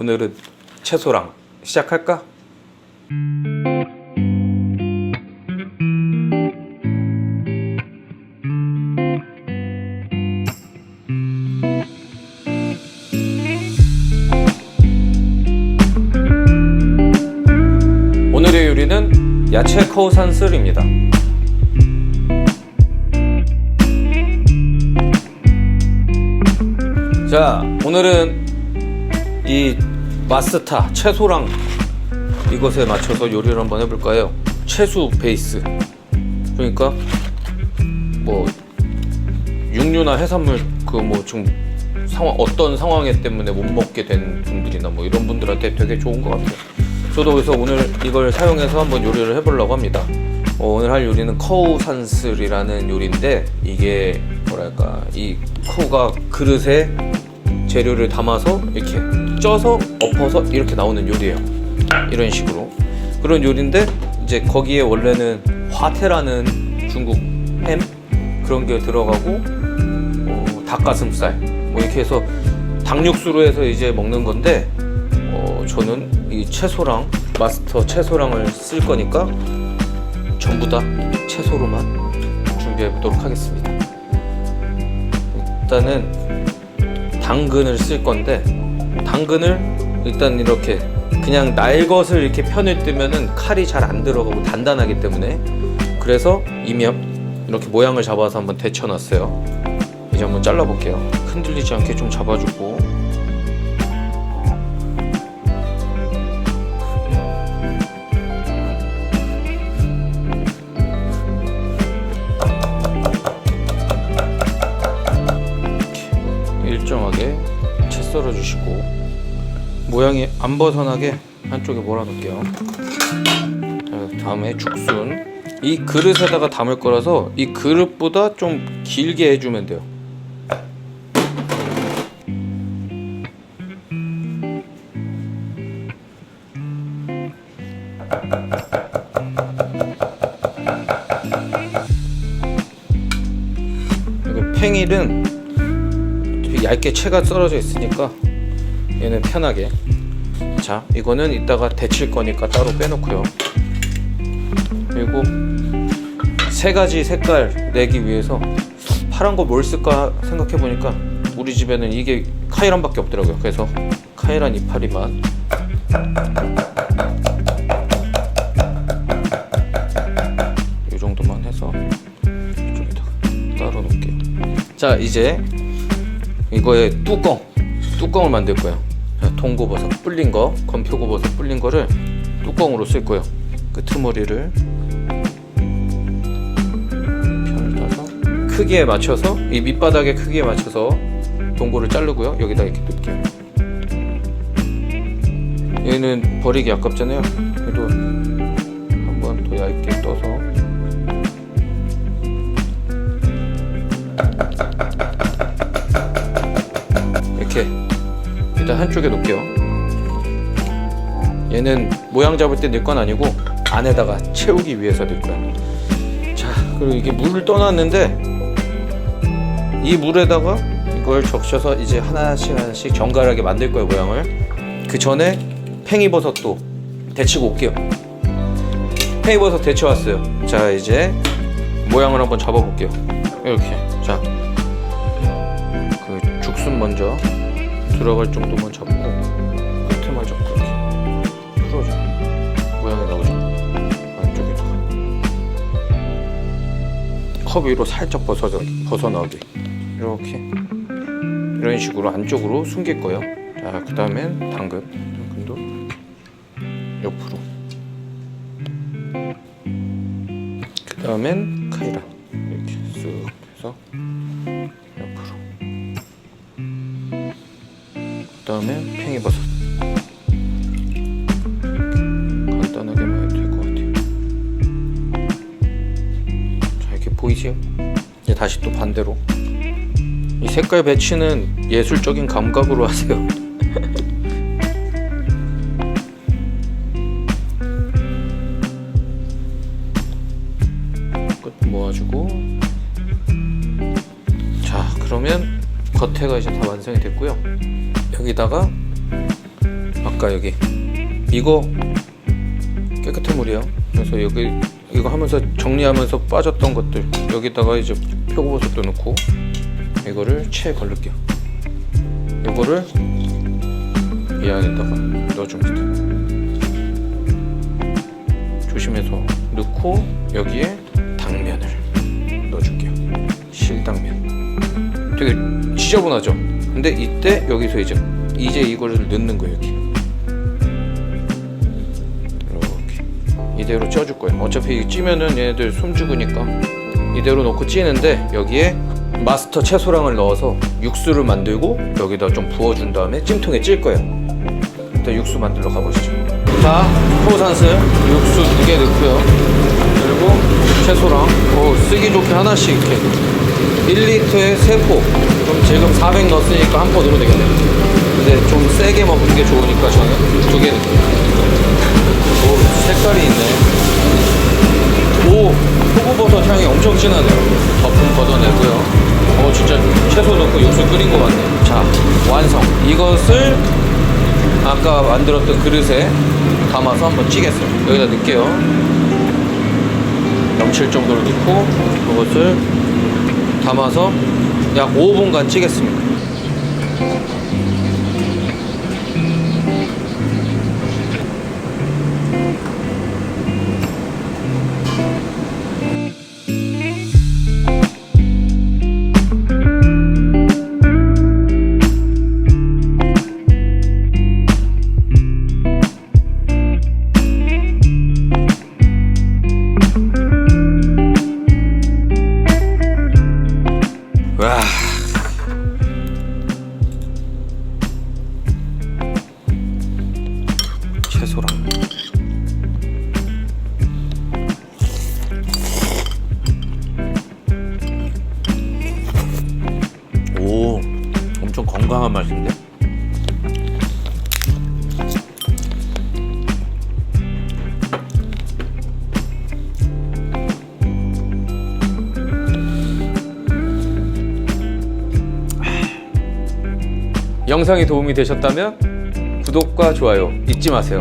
오늘은 채소랑 시작할까? 오늘의 요리는 야채 커우산슬입니다. 자, 오늘은 이 마스타 채소랑 이것에 맞춰서 요리를 한번 해볼까요? 채소 베이스. 그러니까 뭐 육류나 해산물 그뭐좀 상황 어떤 상황에 때문에 못 먹게 된 분들이나 뭐 이런 분들한테 되게 좋은 것 같아요. 저도 그래서 오늘 이걸 사용해서 한번 요리를 해보려고 합니다. 어, 오늘 할 요리는 커우산슬이라는 요리인데 이게 뭐랄까 이 커우가 그릇에 재료를 담아서 이렇게 쪄서 엎어서 이렇게 나오는 요리예요. 이런 식으로 그런 요리인데 이제 거기에 원래는 화태라는 중국 햄 그런 게 들어가고 어, 닭가슴살 뭐 이렇게 해서 닭육수로 해서 이제 먹는 건데 어, 저는 이 채소랑 마스터 채소랑을 쓸 거니까 전부 다 채소로만 준비해 보도록 하겠습니다. 일단은 당근을 쓸 건데 당근을 일단 이렇게 그냥 날 것을 이렇게 편을 뜨면은 칼이 잘 안 들어가고 단단하기 때문에 그래서 이미 이렇게 모양을 잡아서 한번 데쳐놨어요. 이제 한번 잘라볼게요. 흔들리지 않게 좀 잡아주고 썰어 주시고 모양이 안 벗어나게 한쪽에 몰아놓을게요. 자, 다음에 죽순 이 그릇에다가 담을 거라서 이 그릇보다 좀 길게 해주면 돼요. 팽일은 얇게 채가 썰어져 있으니까 얘는 편하게. 자 이거는 이따가 데칠 거니까 따로 빼놓고요. 그리고 세 가지 색깔 내기 위해서 파란 거 뭘 쓸까 생각해 보니까 우리 집에는 이게 카이란밖에 없더라고요. 그래서 카이란 이파리만 이 정도만 해서 이쪽에다가 따로 놓을게요. 자 이제 이거의 뚜껑 뚜껑을 만들 거예요. 자, 통고버섯 불린 거 건표고버섯 불린 거를 뚜껑으로 쓸 거예요. 끄트머리를 편을 따서 크기에 맞춰서 이 밑바닥의 크기에 맞춰서 동고를 자르고요. 여기다 이렇게 놓을게요. 얘는 버리기 아깝잖아요. 그래도 일단 한쪽에 놓을게요. 얘는 모양 잡을 때 넣을 건 아니고 안에다가 채우기 위해서 넣을 거야. 자, 그리고 이게 물을 떠놨는데 이 물에다가 이걸 적셔서 이제 하나씩 하나씩 정갈하게 만들 거예요 모양을. 그 전에 팽이버섯도 데치고 올게요. 팽이버섯 데쳐왔어요. 자, 이제 모양을 한번 잡아볼게요. 이렇게. 자, 그 죽순 먼저 들어갈 정도만 잡고 끝에만 잡고 이렇게 풀어줘. 모양이 나오죠? 안쪽에다가 컵 위로 살짝 벗어, 벗어나게 이렇게. 이런 식으로 안쪽으로 숨길 거예요. 자 그 다음엔 당근 당근도 옆으로. 그 다음엔 카이라. 이렇게 쓱 해서 그다음에 팽이버섯. 간단하게만 해도 될 것 같아요. 자 이렇게 보이세요? 이제 다시 또 반대로. 이 색깔 배치는 예술적인 감각으로 하세요. 끝 모아주고. 자 그러면 겉에가 이제 다 완성이 됐고요 여기다가 보니까 여기 이거 깨끗한 물이에요. 그래서 여기 이거 하면서 정리하면서 빠졌던 것들 여기다가 이제 표고버섯도 넣고 이거를 체에 걸를게요. 이거를 이 안에다가 넣어줍니다. 조심해서 넣고 여기에 당면을 넣어줄게요. 실당면. 되게 지저분하죠. 근데 이때 여기서 이제 이제 이거를 넣는 거예요 여기. 이렇게 이대로 쪄줄 거예요. 어차피 찌면은 얘네들 숨 죽으니까 이대로 넣고 찌는데 여기에 마스터 채소랑을 넣어서 육수를 만들고 여기다 좀 부어준 다음에 찜통에 찔 거예요. 일단 육수 만들러 가보시죠. 자, 포산슬 육수 두 개 넣고요. 그리고 채소랑 어, 쓰기 좋게 하나씩 이렇게 1리터에 3포. 그럼 지금 400 넣었으니까 한포 넣으면 되겠네요. 근데 좀 세게 먹는 게 좋으니까 저는 두 개. 오, 색깔이 있네. 오, 표고버섯 향이 엄청 진하네요. 거품 걷어내고요. 어, 진짜 채소 넣고 육수 끓인 것 같네요. 자, 완성. 이것을 아까 만들었던 그릇에 담아서 한번 찌겠어요. 여기다 넣을게요. 넘칠 정도로 넣고 그것을 담아서 약 5분간 찌겠습니다. 건강한 맛인데? 영상이 도움이 되셨다면 구독과 좋아요 잊지 마세요